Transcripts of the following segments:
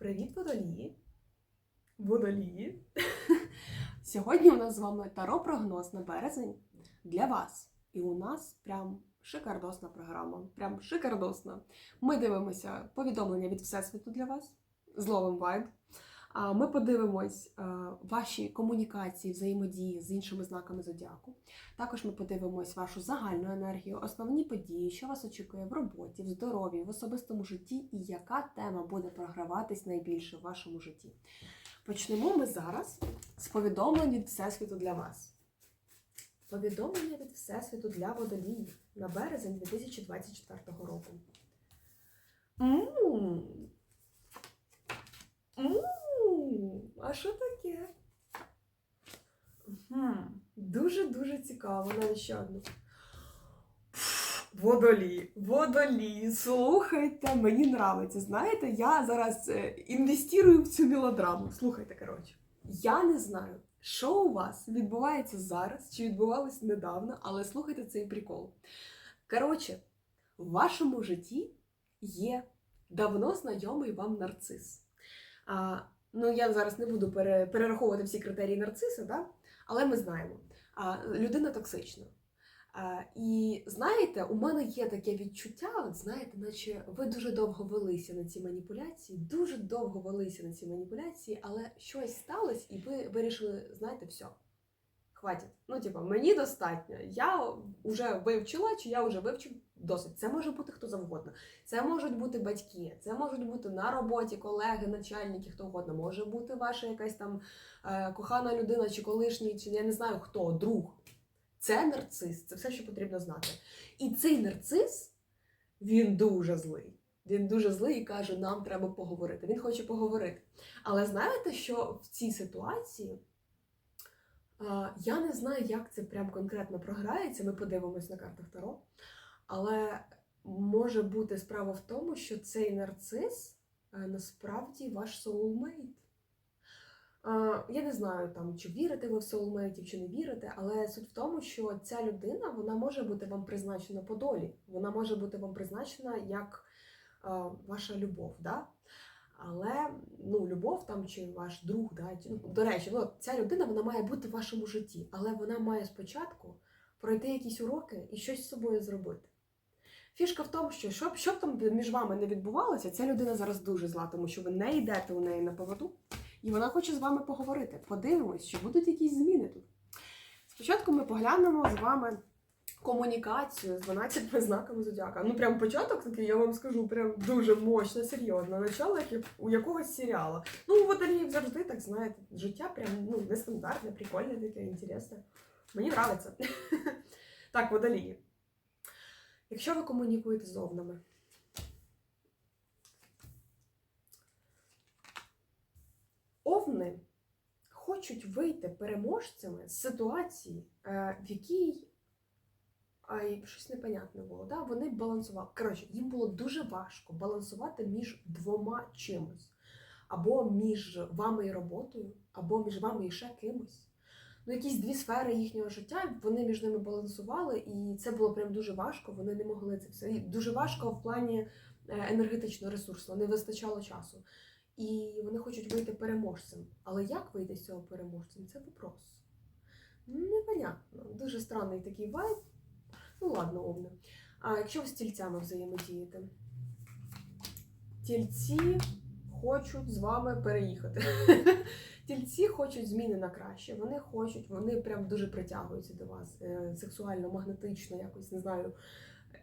Привіт, водолії! Водолії! Сьогодні у нас з вами таро прогноз на березень для вас. І у нас прям шикардосна програма. Прям шикардосна. Ми дивимося повідомлення від Всесвіту для вас Зловим ловим вайб. Ми подивимось е, ваші комунікації, взаємодії з іншими знаками зодіаку. Також ми подивимось вашу загальну енергію, основні події, що вас очікує в роботі, в здоров'ї, в особистому житті, і яка тема буде програватись найбільше в вашому житті. Почнемо ми зараз з повідомлень від Всесвіту для вас. Повідомлення від Всесвіту для водоліїв на березень 2024 року. М. М. А що таке? Дуже-дуже цікаво, навіть ще одну. Водолій, водолій, слухайте, мені нравиться. Знаєте, я зараз е, інвестую в цю мелодраму. Слухайте, коротше. Я не знаю, що у вас відбувається зараз, чи відбувалось недавно, але слухайте цей прикол. Коротше, в вашому житті є давно знайомий вам нарцис. Ну, я зараз не буду перераховувати всі критерії нарциса, да? але ми знаємо. Людина токсична. І знаєте, у мене є таке відчуття, от знаєте, наче ви дуже довго велися на ці маніпуляції, дуже довго велися на ці маніпуляції, але щось сталося, і ви вирішили, знаєте, все. Хватить. Ну, типу, мені достатньо. Я вже вивчила, чи я вже вивчив досить. Це може бути хто завгодно. Це можуть бути батьки, це можуть бути на роботі колеги, начальники, хто угодно. Може бути ваша якась там е, кохана людина, чи колишній, чи я не знаю хто, друг. Це нарцис, це все, що потрібно знати. І цей нарцис, він дуже злий. Він дуже злий і каже, нам треба поговорити. Він хоче поговорити. Але знаєте, що в цій ситуації е, я не знаю, як це прям конкретно програється. Ми подивимось на картах Таро. Але може бути справа в тому, що цей нарцис е, насправді ваш. Е, Я не знаю, там, чи вірите ви в соулмейтів, чи не вірите, але суть в тому, що ця людина вона може бути вам призначена по долі. Вона може бути вам призначена як е, ваша любов. Да? Але ну, любов там чи ваш друг, да? ну, до речі, ну, ця людина вона має бути в вашому житті, але вона має спочатку пройти якісь уроки і щось з собою зробити. Фішка в тому, що щоб, щоб там між вами не відбувалося, ця людина зараз дуже зла, тому що ви не йдете у неї на поводу, і вона хоче з вами поговорити. Подивимось, чи будуть якісь зміни тут. Спочатку ми поглянемо з вами комунікацію з 12 знаками зодіака. Ну, прям початок такий, я вам скажу, прям дуже мощно, серйозно. Начало як у якогось серіалу. Ну, у водоліїв завжди, так знаєте, життя прям ну, нестандартне, прикольне, таке, інтересне. Мені нравиться. Так, водолії. Якщо ви комунікуєте з овнами, овни хочуть вийти переможцями з ситуації, е, в якій ай, щось непонятне було. Да? Вони балансували. Коротше, їм було дуже важко балансувати між двома чимось. Або між вами і роботою, або між вами і ще кимось. Ну, якісь дві сфери їхнього життя, вони між ними балансували, і це було прям дуже важко. Вони не могли це все. І дуже важко в плані е, енергетичного ресурсу, не вистачало часу. І вони хочуть вийти переможцем. Але як вийти з цього переможцем? Це вопрос. Непонятно. Дуже странний такий вайб. Ну ладно, овне. А якщо ви з тільцями взаємодієте? Тільці хочуть з вами переїхати. Хочуть зміни на краще. Вони хочуть, вони прям дуже притягуються до вас е, сексуально, магнетично, якось не знаю,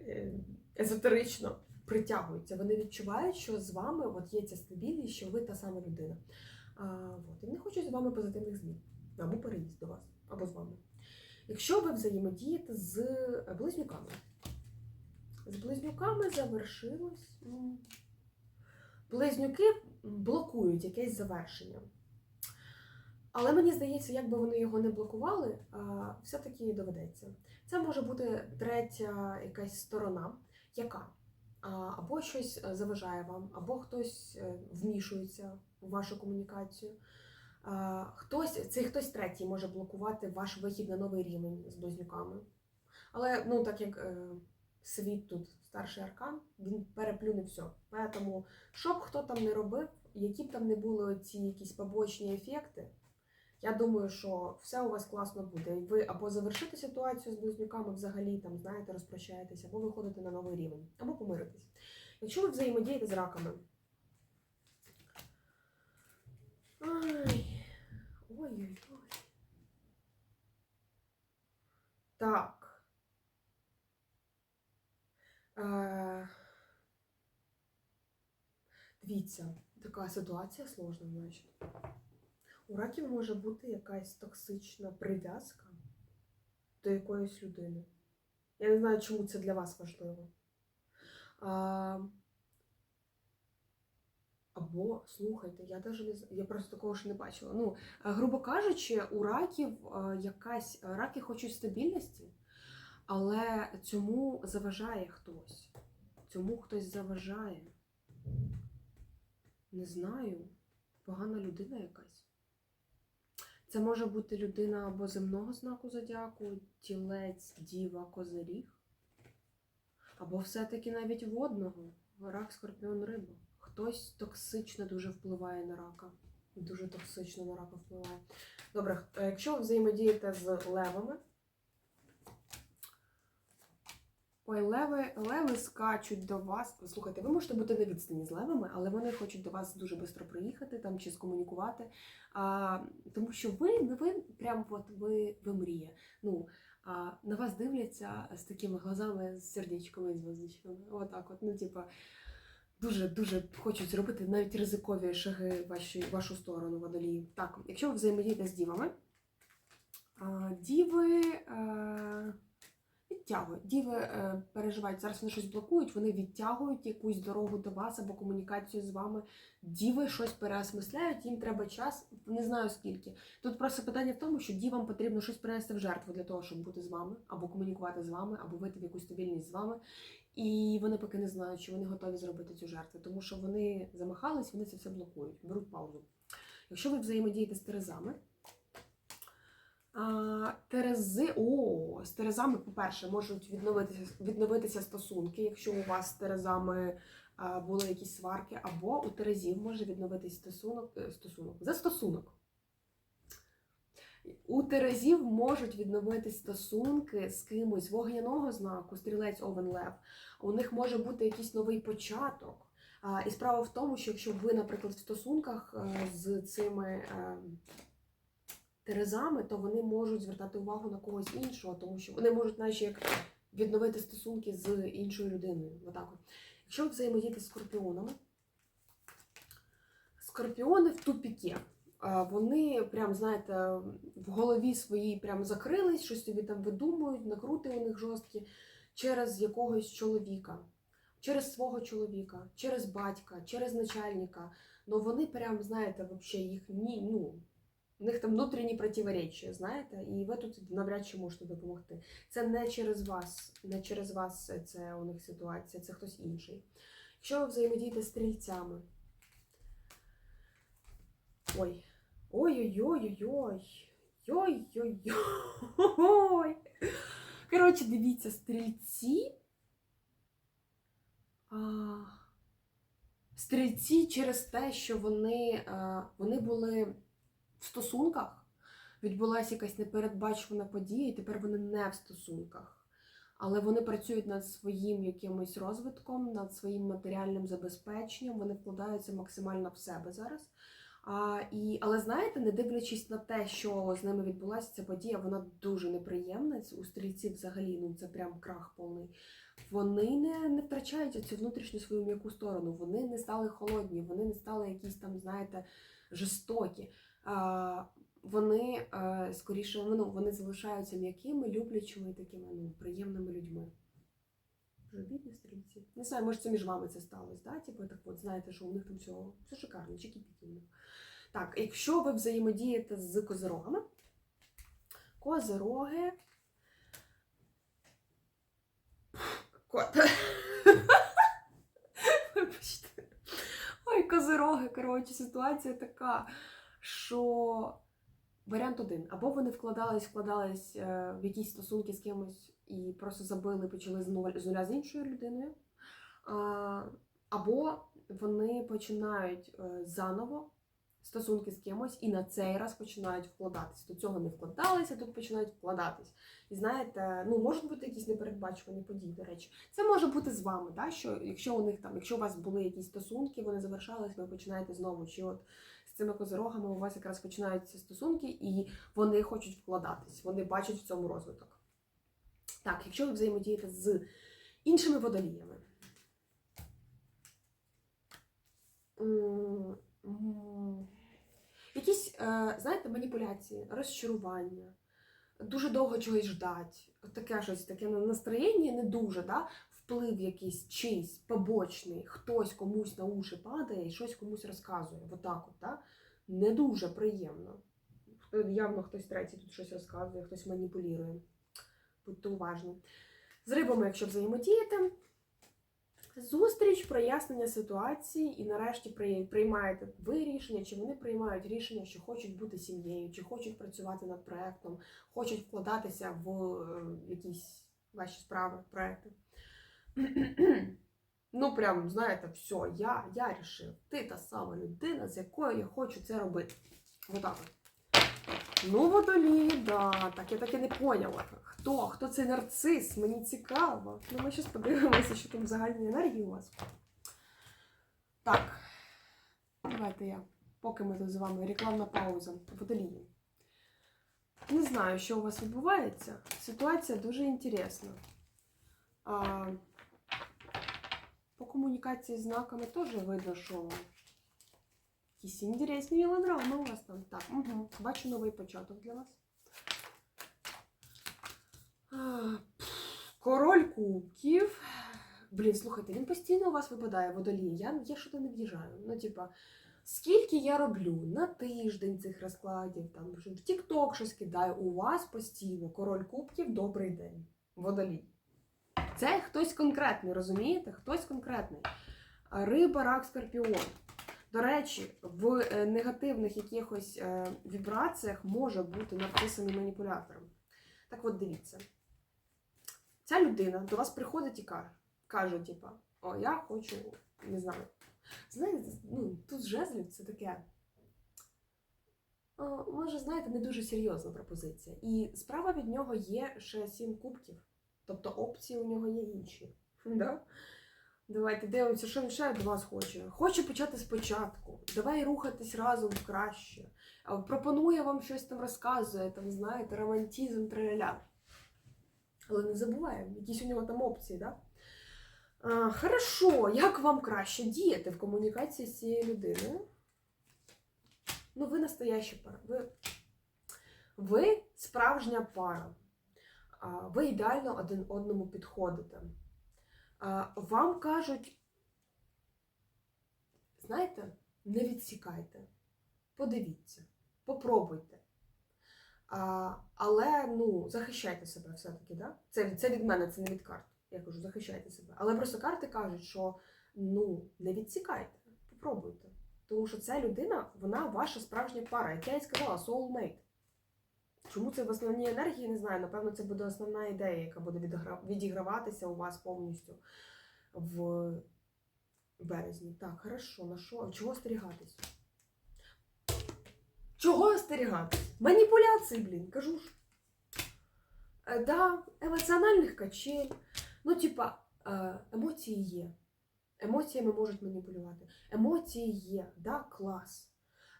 е, езотерично притягуються. Вони відчувають, що з вами от є ця стабільність, що ви та сама людина. А, от, і вони хочуть з вами позитивних змін або переїзд до вас, або з вами. Якщо ви взаємодієте з близнюками, з близнюками завершилось. Близнюки блокують якесь завершення. Але мені здається, як би вони його не блокували, все-таки доведеться. Це може бути третя якась сторона, яка або щось е, заважає вам, або хтось е, вмішується в вашу комунікацію. Хтось, цей хтось третій може блокувати ваш вихід на новий рівень з близнюками. Але ну, так як е, світ тут старший аркан, він переплюне все. Тому, що б хто там не робив, які б там не були ці якісь побочні ефекти, я думаю, що все у вас класно буде. Ви або завершите ситуацію з близнюками взагалі, там, знаєте, розпрощаєтесь, або виходите на новий рівень, або помиритесь. Якщо ви взаємодієте з раками. Ой-ой-ой. Так. Е... Дивіться, така ситуація сложна, значить. У раків може бути якась токсична прив'язка до якоїсь людини. Я не знаю, чому це для вас важливо. А... Або слухайте, я даже не я просто такого ж не бачила. Ну, грубо кажучи, у раків якась раки хочуть стабільності, але цьому заважає хтось. Цьому хтось заважає. Не знаю, погана людина якась. Це може бути людина або земного знаку зодіаку, тілець, діва, козиріг, або все-таки навіть водного, рак, скорпіон, риба. Хтось токсично дуже впливає на рака. Дуже токсично на рака впливає. Добре, е, якщо ви взаємодієте з левами. Ой, леви, леви скачуть до вас. Слухайте, ви можете бути на відстані з левами, але вони хочуть до вас дуже швидко приїхати там чи скомунікувати. А, тому що ви, ви прям от ви, ви мрія. Ну, а, на вас дивляться з такими глазами, з сердечками і звездочками. Отак, от, ну, типа, дуже дуже хочуть зробити навіть ризикові шаги ваші, вашу сторону водолії. Так, якщо ви взаємодієте з дівами, а, діви. Е, Відтягують. Діви е, переживають, зараз вони щось блокують, вони відтягують якусь дорогу до вас або комунікацію з вами. Діви щось переосмисляють, їм треба час, не знаю скільки. Тут просто питання в тому, що дівам потрібно щось принести в жертву для того, щоб бути з вами, або комунікувати з вами, або вийти в якусь стабільність з вами. І вони поки не знають, чи вони готові зробити цю жертву, тому що вони замахались, вони це все блокують, беруть паузу. Якщо ви взаємодієте з терезами, Терези, о, з терезами, по-перше, можуть відновитися, відновитися стосунки, якщо у вас з терезами були якісь сварки, або у терезів може відновитись стосунок, е, стосунок, застосунок. У терезів можуть відновитись стосунки з кимось вогняного знаку, стрілець овен лев. У них може бути якийсь новий початок. І справа в тому, що якщо ви, наприклад, в стосунках е, з цими. Терезами, то вони можуть звертати увагу на когось іншого, тому що вони можуть наче як відновити стосунки з іншою людиною. Отак. Якщо ви взаємодієте з скорпіонами, скорпіони в тупіки. А, Вони прям, знаєте, в голові своїй прям закрились, щось собі там видумують, накрути у них жорсткі через якогось чоловіка, через свого чоловіка, через батька, через начальника. Ну вони прям, знаєте, взагалі їх ні, ну, у них там внутрішні противоречия, знаєте, і ви тут навряд чи можете допомогти. Це не через вас, не через вас це у них ситуація, це хтось інший. Якщо ви взаємодієте з стрільцями. Ой. Ой-ой-ой-ой-ой. Ой-ой-ой. Коротше, дивіться, стрільці. Стрільці через те, що вони, а, вони були в стосунках відбулася якась непередбачувана подія, і тепер вони не в стосунках. Але вони працюють над своїм якимось розвитком, над своїм матеріальним забезпеченням, вони вкладаються максимально в себе зараз. А, і, але знаєте, не дивлячись на те, що з ними відбулася ця подія, вона дуже неприємна. У стрільців взагалі ну це прям крах повний. Вони не, не втрачають цю внутрішню свою м'яку сторону. Вони не стали холодні, вони не стали якісь там, знаєте, жорстокі. Вони е, скоріше ну, вони залишаються м'якими, люблячими такими ну, приємними людьми. Вже бідні стрільці. Не знаю, може це між вами це сталося, да? Типу, так от знаєте, що у них там все, все шикарно, чики-піки. Так, якщо ви взаємодієте з козирогами, козироги. Кот. Вибачте. Ой, козироги, коротше, ситуація така що варіант один. Або вони вкладались, вкладались е, в якісь стосунки з кимось і просто забили, почали з нуля, з іншою людиною. Або вони починають е, заново стосунки з кимось і на цей раз починають вкладатись. До цього не вкладалися, тут починають вкладатись. І знаєте, ну можуть бути якісь непередбачувані події, до речі. Це може бути з вами, да? що якщо у них там, якщо у вас були якісь стосунки, вони завершались, ви починаєте знову. Чи от цими козирогами у вас якраз починаються стосунки, і вони хочуть вкладатись, вони бачать в цьому розвиток. Так, якщо ви взаємодієте з іншими водоліями. Якісь, е, знаєте, маніпуляції, розчарування, дуже довго чогось ждать, таке щось, таке настроєння не дуже, да? Вплив якийсь чийсь побочний, хтось комусь на уші падає і щось комусь розказує. Отак от, да? Не дуже приємно. Явно хтось третій тут щось розказує, хтось маніпулює. Будьте уважні. З рибами, якщо взаємодієте, зустріч, прояснення ситуації, і нарешті приймаєте ви рішення, чи вони приймають рішення, що хочуть бути сім'єю, чи хочуть працювати над проектом, хочуть вкладатися в е, якісь ваші справи, проекти. Ну, прям, знаєте, все, я, я рішив. Ти та сама людина, з якою я хочу це робити. Отак от. Ну, водолій, да. Так, я так і не поняла. Хто? Хто цей нарцис? Мені цікаво. Ну, ми зараз подивимося, що там загальні енергії у вас. Так. Давайте я. Поки ми тут з вами рекламна пауза. Водолії. Не знаю, що у вас відбувається. Ситуація дуже інтересна. По комунікації з знаками теж видно, що якісь інтересні мелодрами у вас там. Так, угу. бачу новий початок для вас. Король кубків. Блін, слухайте, він постійно у вас випадає водолій. Я, я що-то не в'їжджаю. Ну, типа, скільки я роблю на тиждень цих розкладів, там в TikTok щось кидаю, у вас постійно король кубків, добрий день. Водолій. Це хтось конкретний, розумієте? Хтось конкретний. Риба, рак, скорпіон. До речі, в е, негативних якихось е, вібраціях може бути написаний маніпулятором. Так от дивіться. Ця людина до вас приходить і каже, каже, типа, о, я хочу, не знаю. Знаєте, ну, тут жезлів це таке. Може, знаєте, не дуже серйозна пропозиція. І справа від нього є ще сім кубків. Тобто опції у нього є інші. Да? Давайте дивимося, що він ще від вас хоче. Хоче почати спочатку. Давай рухатись разом краще. Пропонує вам щось там розказує, там, знаєте, романтизм, траля. Але не забуваємо, якісь у нього там опції, да? А, хорошо, як вам краще діяти в комунікації з цією людиною? Ну, ви настояща пара. Ви, ви справжня пара. Ви ідеально один одному підходите. Вам кажуть, знаєте, не відсікайте, подивіться, попробуйте. Але ну, захищайте себе все-таки, да? Це, це від мене, це не від карт. Я кажу, захищайте себе. Але просто карти кажуть, що ну, не відсікайте, попробуйте. Тому що ця людина, вона ваша справжня пара, як я і сказала, soulmate. Чому це в основній енергії, не знаю. Напевно, це буде основна ідея, яка буде відіграватися у вас повністю в березні. Так, хорошо, на що? Чого остерігатись? Чого остерігатись? Маніпуляції, блін, кажу ж. Е, да, емоціональних качель. Ну, типа, е, емоції є. Емоціями можуть маніпулювати. Емоції є, да, клас.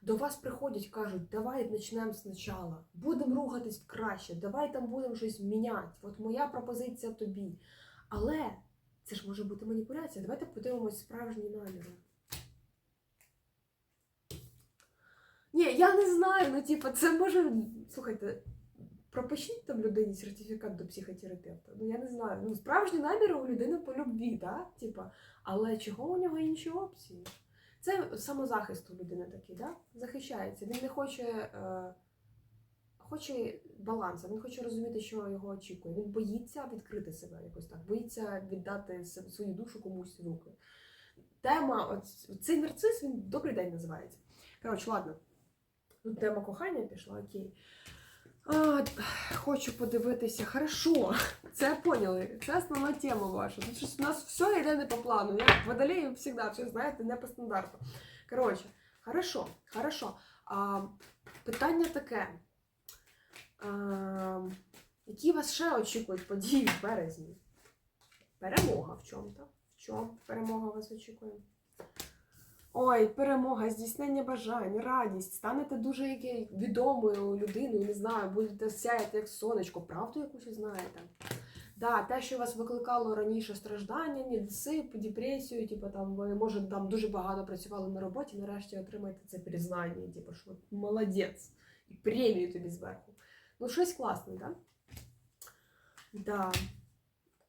До вас приходять, кажуть, давай почнемо спочатку, будемо рухатись краще, давай там будемо щось міняти. От моя пропозиція тобі. Але це ж може бути маніпуляція. Давайте подивимось справжні наміри. Ні, я не знаю, ну типу, це може. Слухайте, пропишіть там людині сертифікат до психотерапевта. Ну я не знаю. Ну, справжні наміри у людини по любві, да? Типа, але чого у нього інші опції? Це самозахист у людини такий, да? захищається. Він не хоче, е, хоче балансу, він хоче розуміти, що його очікує. Він боїться відкрити себе якось так, боїться віддати свою душу комусь в руки. Тема, от цей нарцис, він добрий день називається. Коротше, ладно. Тема кохання пішла, окей. А, хочу подивитися. Хорошо, це поняли. Це основна тема ваша. Щось у нас все йде не по плану. Як водолею завжди все, знаєте, не по стандарту. Коротше, хорошо, хорошо. А, питання таке. А, які вас ще очікують події в березні? Перемога в чому-то? В чому перемога вас очікує? Ой, перемога, здійснення бажань, радість. Станете дуже відомою людиною, не знаю, будете сяяти як сонечко, правду якусь знаєте. Да, те, що вас викликало раніше страждання, недосип, депресію, типу там ви може там дуже багато працювали на роботі, нарешті отримаєте це признання, типу, що молодець, і премію тобі зверху. Ну, щось класне, так? Да? Да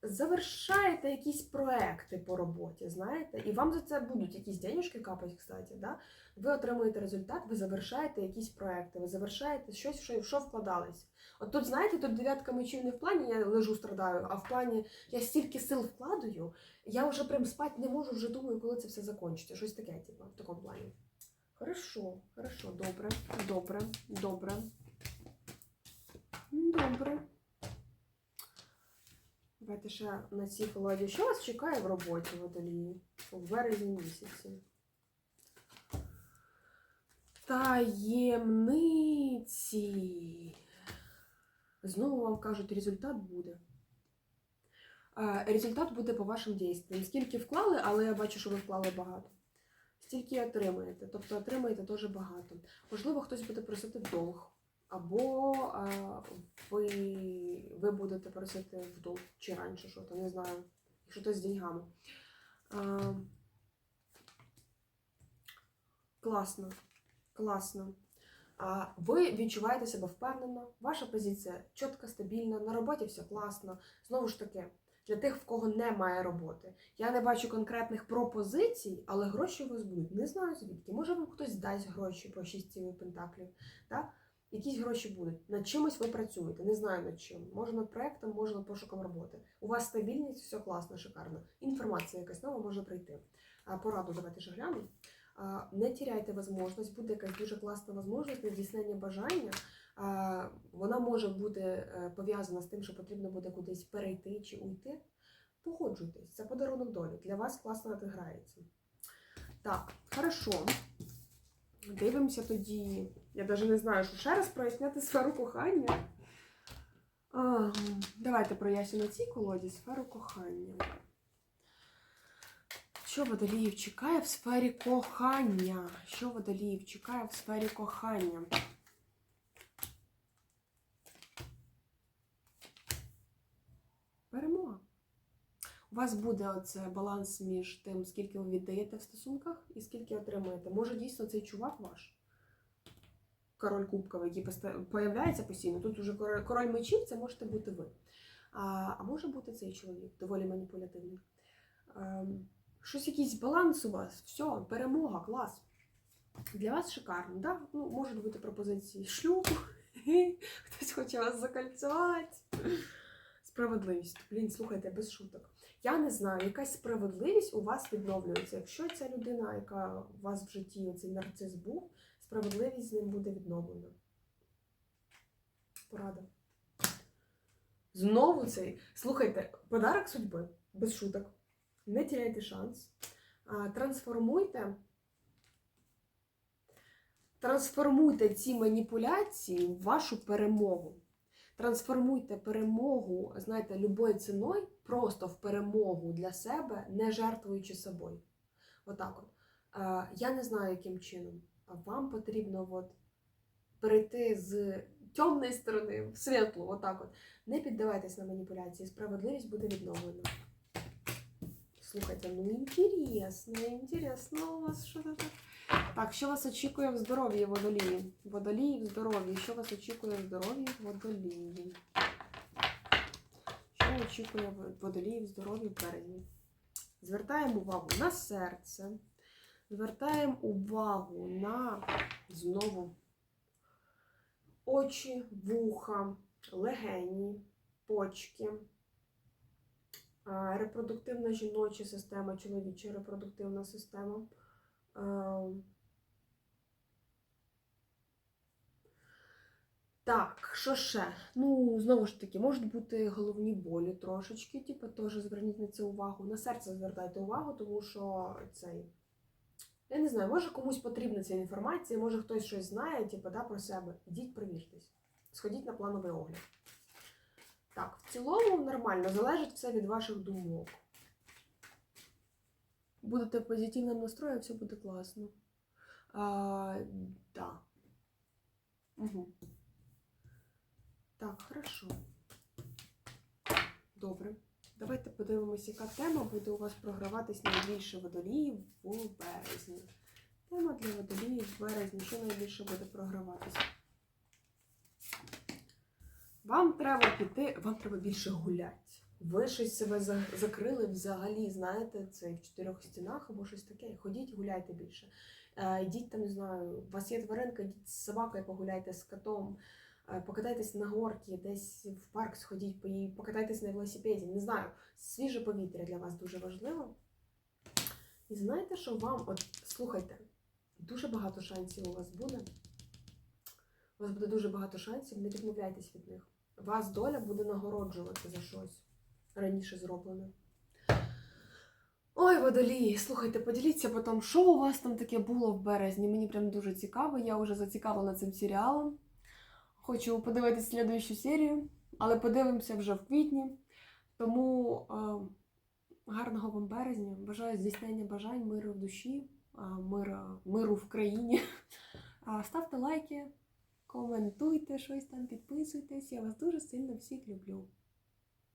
завершаєте якісь проекти по роботі, знаєте, і вам за це будуть якісь денежки капати, кстати, да? ви отримуєте результат, ви завершаєте якісь проекти, ви завершаєте щось, що, що вкладались. От тут, знаєте, тут дев'ятка мечів не в плані я лежу, страдаю, а в плані я стільки сил вкладаю, я вже прям спати не можу, вже думаю, коли це все закінчиться. Щось таке, типу, в такому плані. Хорошо, хорошо, добре, добре, добре. Добре. Давайте ще на цій колоді. Що вас чекає в роботі водолії у березні місяці? Таємниці. Знову вам кажуть, результат буде. Результат буде по вашим дійствам. Скільки вклали, але я бачу, що ви вклали багато. Стільки отримаєте. Тобто отримаєте дуже багато. Можливо, хтось буде просити долг. Або ви, ви будете просити в чи раніше що то, не знаю, якщо то з деньгами. Класно, класно. Ви відчуваєте себе впевнено, ваша позиція чітка, стабільна, на роботі все класно. Знову ж таки, для тих, в кого немає роботи. Я не бачу конкретних пропозицій, але гроші у вас будуть. Не знаю звідки. Може вам хтось дасть гроші по шістці пентаклів. Так? Якісь гроші будуть. Над чимось ви працюєте, не знаю над чим. Може над проектом, може над пошуком роботи. У вас стабільність, все класно, шикарно. Інформація якась нова може прийти. Пораду давайте ще глянемо. Не тіряйте можливість, буде якась дуже класна можливість на здійснення бажання. Вона може бути е, пов'язана з тим, що потрібно буде кудись перейти чи уйти. Погоджуйтесь, це подарунок долі. Для вас класно отиграється. Так, хорошо. Дивимося тоді. Я навіть не знаю, що ще раз проясняти сферу кохання. А, давайте проясню на цій колоді сферу кохання. Що водоліїв чекає в сфері кохання? Що водоліїв чекає в сфері кохання? Перемога. У вас буде оце баланс між тим, скільки ви віддаєте в стосунках і скільки отримуєте. Може, дійсно цей чувак ваш? Король Кубковий, який появляється постійно. Тут уже король, мечів, це можете бути ви. А, а може бути цей чоловік, доволі маніпулятивний. Щось якийсь баланс у вас, все, перемога, клас. Для вас шикарно, да? Ну, можуть бути пропозиції шлюбу, хтось хоче вас закольцювати. Справедливість. Блін, слухайте, без шуток. Я не знаю, якась справедливість у вас відновлюється. Якщо ця людина, яка у вас в житті, цей нарцис був, справедливість з ним буде відновлена. Порада. Знову цей. Слухайте, подарок судьби, без шуток. Не теряйте шанс. Трансформуйте. Трансформуйте ці маніпуляції в вашу перемогу. Трансформуйте перемогу, знаєте, любою ціною просто в перемогу для себе, не жертвуючи собою. Отак от. Я не знаю, яким чином. Вам потрібно от перейти з темної сторони в світлу. Отак от. Не піддавайтесь на маніпуляції, справедливість буде відновлена. Слухайте, ну інтересно, інтересно у вас що таке. Так, що вас очікує в здоров'ї водолії? Водолії в здоров'ї. Що вас очікує в здоров'ї водолії? Що очікує водолії в здоров'ї в березні? Звертаємо увагу на серце. Звертаємо увагу на знову очі, вуха, легені, почки. Репродуктивна жіноча система, чоловіча репродуктивна система. Так, що ще? Ну, знову ж таки, можуть бути головні болі трошечки, типу, теж зверніть на це увагу. На серце звертайте увагу, тому що цей. Я не знаю, може комусь потрібна ця інформація, може хтось щось знає, типу, да, про себе. Ідіть, перевіртесь. Сходіть на плановий огляд. Так, в цілому нормально, залежить все від ваших думок. Будете в позитивному настрої, все буде класно. А, да. Угу. Так, хорошо. Добре. Давайте подивимося, яка тема буде у вас програватись найбільше водоліїв у березні. Тема для водоліїв в березні, що найбільше буде програватись. Вам треба піти, вам треба більше гуляти. Ви щось себе закрили взагалі, знаєте, це в чотирьох стінах або щось таке. Ходіть, гуляйте більше. Е, Йдіть там, не знаю, у вас є тваринка, йдіть з собакою погуляйте, з котом, покатайтесь на горці, десь в парк сходіть, покатайтесь на велосипеді. Не знаю, свіже повітря для вас дуже важливо. І знаєте, що вам, от слухайте, дуже багато шансів у вас буде. У вас буде дуже багато шансів, не відмовляйтесь від них. Вас доля буде нагороджувати за щось раніше зроблене. Ой, водолії, слухайте, поділіться потім, що у вас там таке було в березні. Мені прям дуже цікаво. Я вже зацікавлена цим серіалом. Хочу подивитися слідуючу серію, але подивимося вже в квітні. Тому е, гарного вам березня. Бажаю здійснення бажань, миру в душі, е, мира, миру в країні. А, Ставте лайки, коментуйте щось там, підписуйтесь. Я вас дуже сильно всіх люблю.